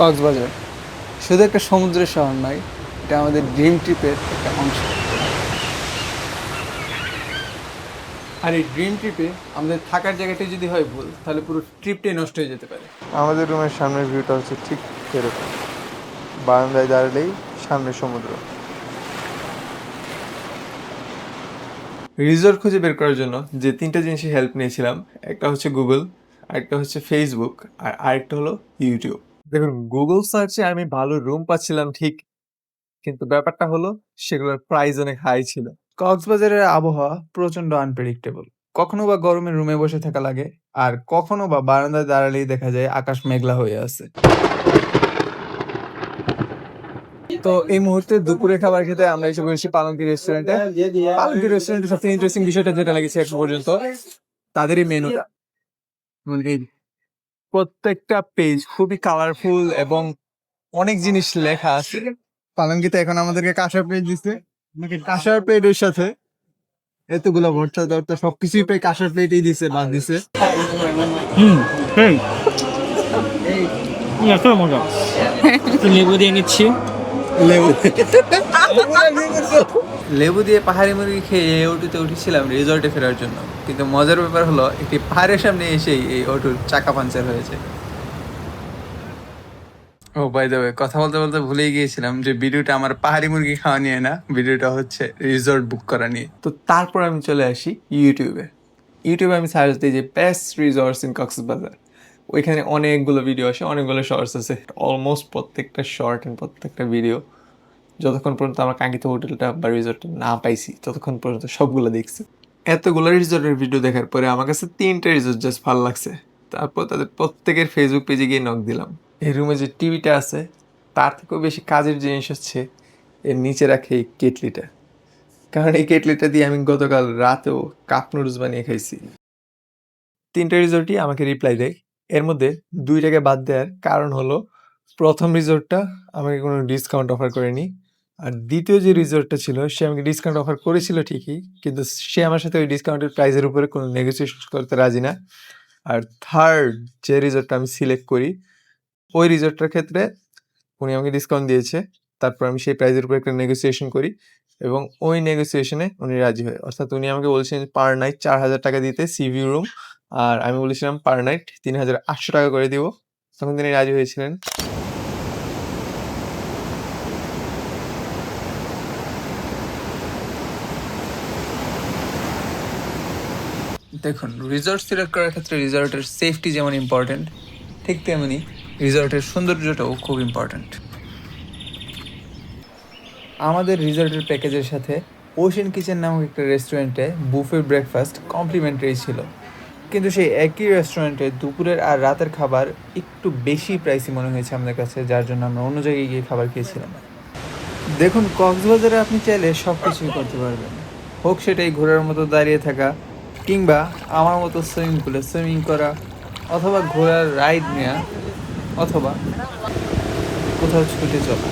কক্সবাজার। শুধু একটা সমুদ্রের শহর নয় এটা আমাদের ড্রিম ট্রিপের একটা অংশ। আর এই ড্রিম ট্রিপে আমাদের থাকার জায়গাটা যদি হয় ভুল তাহলে পুরো ট্রিপটাই নষ্ট হয়ে যেতে পারে। আমাদের রুমের সামনের ভিউটা হচ্ছে ঠিক এরকম। বারান্দায় দাঁড়ালেই সামনে সমুদ্র। রিসর্ট খুঁজে বের করার জন্য যে তিনটা জিনিসের হেল্প নিয়েছিলাম একটা হচ্ছে গুগল আরেকটা হচ্ছে ফেসবুক আর আরেকটা হলো ইউটিউব দেখুন গুগল সার্চে আমি ভালো রুম পাচ্ছিলাম ঠিক, কিন্তু ব্যাপারটা হলো সেগুলোর প্রাইস অনেক হাই ছিল। কক্সবাজারের আবহাওয়া প্রচণ্ড আনপ্রেডিক্টেবল কখনো বা গরমে রুমে বসে থাকা লাগে, আর কখনো বা বারান্দায় দাঁড়ালেই দেখা যায় আকাশ মেঘলা হয়ে আছে। তো এই মুহূর্তে দুপুরে খাবার খেতে আমরা এসে বসেছি পালঙ্কি রেস্টুরেন্টে পালঙ্কি রেস্টুরেন্টের সবচেয়ে ইন্টারেস্টিং বিষয়টা যেটা লেগেছে এখন পর্যন্ত তাদেরই মেনুটা প্রত্যেকটা পেজ খুবই কালারফুল এবং অনেক জিনিস লেখা আছে। পালঙ্কিতে এখন আমাদেরকে কাঁসার প্লেট দিচ্ছে কাঁসার পেজ এর সাথে এতগুলো ভর্তা দর্তা সবকিছুই পেয়ে কাঁসার প্লেটেই দিছে বাদ দিছে। হুম এত মজা। লেবু দিয়ে নিচ্ছি। লেবু। লেবু দিয়ে পাহাড়ি মুরগি খেয়ে এই অটোতে উঠেছিলাম রিসর্টে ফেরার জন্য। কিন্তু মজার ব্যাপার হলো, একটি পাহাড়ের সামনে এসেই এই অটোর চাকা পাঞ্চার হয়েছে। ও বাই দ্য কথা বলতে বলতে ভুলেই গিয়েছিলাম যে ভিডিওটা আমার পাহাড়ি মুরগি খাওয়া নিয়ে না, ভিডিওটা হচ্ছে রিসর্ট বুক করা নিয়ে। তো তারপর আমি চলে আসি ইউটিউবে ইউটিউবে আমি সার্চ দিই যে বেস্ট রিসর্টস ইন কক্সবাজার ওইখানে অনেকগুলো ভিডিও আসে, অনেকগুলো শর্টস আছে অলমোস্ট প্রত্যেকটা শর্ট অ্যান্ড প্রত্যেকটা ভিডিও যতক্ষণ পর্যন্ত আমার কাঙ্ক্ষিত হোটেলটা বা রিসর্টটা না পাইছি, ততক্ষণ পর্যন্ত সবগুলো দেখছি। এতগুলো রিসর্টের ভিডিও দেখার পরে আমার কাছে তিনটা রিসর্ট জাস্ট ভালো লাগছে। তারপর তাদের প্রত্যেকের ফেসবুক পেজে গিয়ে নক দিলাম। এই রুমে যে টিভিটা আছে, তার থেকেও বেশি কাজের জিনিস হচ্ছে এর নিচে রাখে এই কেটলিটা। কারণ এই কেটলিটা দিয়ে আমি গতকাল রাতেও কাপ নুডলস বানিয়ে খাইছি। তিনটা রিসর্টই আমাকে রিপ্লাই দেয় এর মধ্যে দুইটাকে বাদ দেওয়ার কারণ হলো, প্রথম রিসর্টটা আমাকে কোনো ডিসকাউন্ট অফার করেনি আর দ্বিতীয় যে রিসর্টটা ছিল, সে আমাকে ডিসকাউন্ট অফার করেছিল ঠিকই, কিন্তু সে আমার সাথে ওই ডিসকাউন্টের প্রাইসের উপরে কোনো নেগোসিয়েশন করতে রাজি না। আর থার্ড যে রিসর্টটা আমি সিলেক্ট করি, ওই রিসর্টটার ক্ষেত্রে উনি আমাকে ডিসকাউন্ট দিয়েছে, তারপর আমি সেই প্রাইসের উপর একটা নেগোসিয়েশন করি এবং ওই নেগোসিয়েশনে উনি রাজি হয়। অর্থাৎ উনি আমাকে বলছেন, পার নাইট চার হাজার টাকা দিতে সিভি রুম আর আমি বলেছিলাম পার নাইট তিন হাজার আটশো টাকা করে দিব। তখন তিনি রাজি হয়েছিলেন। দেখুন রিসর্ট সিলেক্ট করার ক্ষেত্রে রিসর্টের সেফটি যেমন ইম্পর্ট্যান্ট ঠিক তেমনি রিসর্টের সৌন্দর্যটাও খুব ইম্পর্ট্যান্ট আমাদের রিসর্টের প্যাকেজের সাথে ওশেন কিচেন নামক একটা রেস্টুরেন্টে বুফে ব্রেকফাস্ট কমপ্লিমেন্টারি ছিল। কিন্তু সেই একই রেস্টুরেন্টে দুপুরের আর রাতের খাবার একটু বেশি প্রাইসি মনে হয়েছে আমাদের কাছে, যার জন্য আমরা অন্য জায়গায় গিয়ে খাবার খেয়েছিলাম। দেখুন, কক্সবাজারে আপনি চাইলে সব কিছুই করতে পারবেন। হোক সেটাই ঘোরার মতো দাঁড়িয়ে থাকা, কিংবা আমার মতো সুইমিং পুলে সুইমিং করা, অথবা ঘোরার রাইড নেওয়া অথবা কোথাও ছুটে চলা।